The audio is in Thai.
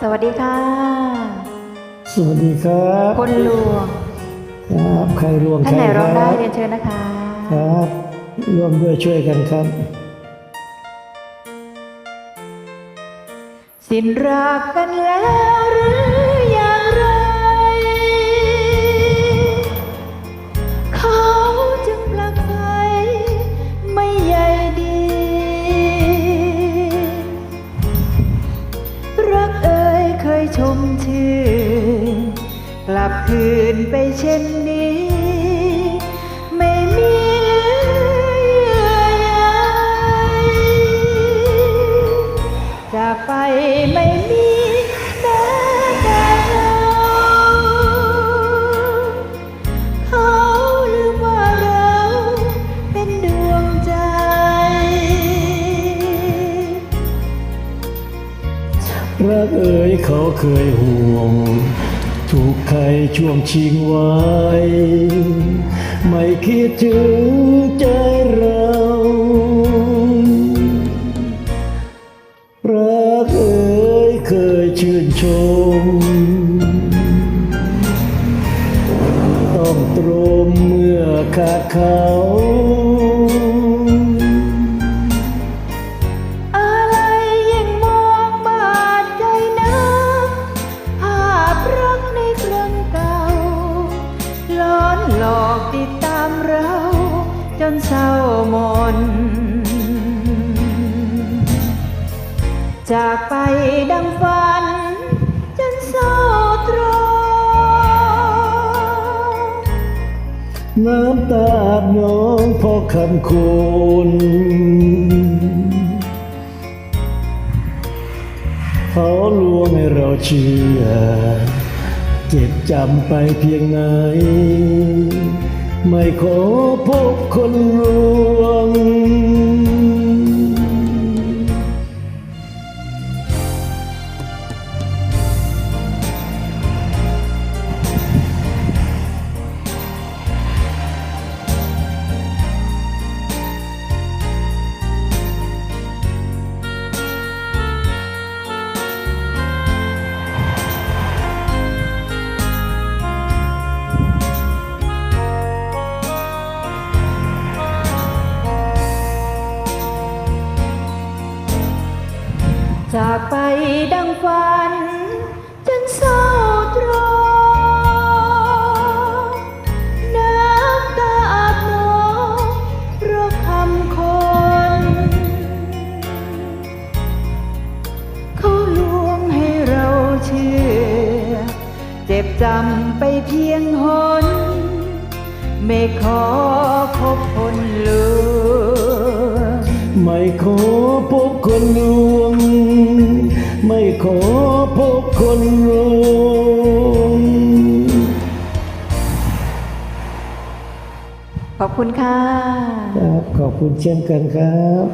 สวัสดีค่ะ สวัสดีครับคนลวงครับใครร่วมท่านไหนใคร้องได้คบเรียนเชิญนะคะ ครับร่วมด้วยช่วยกันครับ สิ้นรักกันแล้วหรือ กลับคืนไปเช่นนี้ รักเอ๋ยเขาเคยห่วง ถูกใครช่วงชิงไว้ ไม่คิดถึงใจเรารักเอ๋ยเคยชื่นชม ต้องตรมเมื่อขาดเขา จนเศร้ามน จากไปดังฝัน จนเศร้าตรอน้ำตาอาบน้องพราะคำคุณเขาลวงให้เราเชื่อ เจ็บจำไปเพียงไหน ไม่ขอพบคนรวง จากไปดังฝัน จนเศร้าตรอน้ำตาอาบนองเพราะคำคน เขาลวงให้เราเชื่อ เจ็บจำไปเพียงหน ไม่ขอคบคนลวงไม่ขอพบคนลวง ไม่ขอพบคนลวงขอบคุณค่ะ ครับ ขอบคุณเช่นกันครับ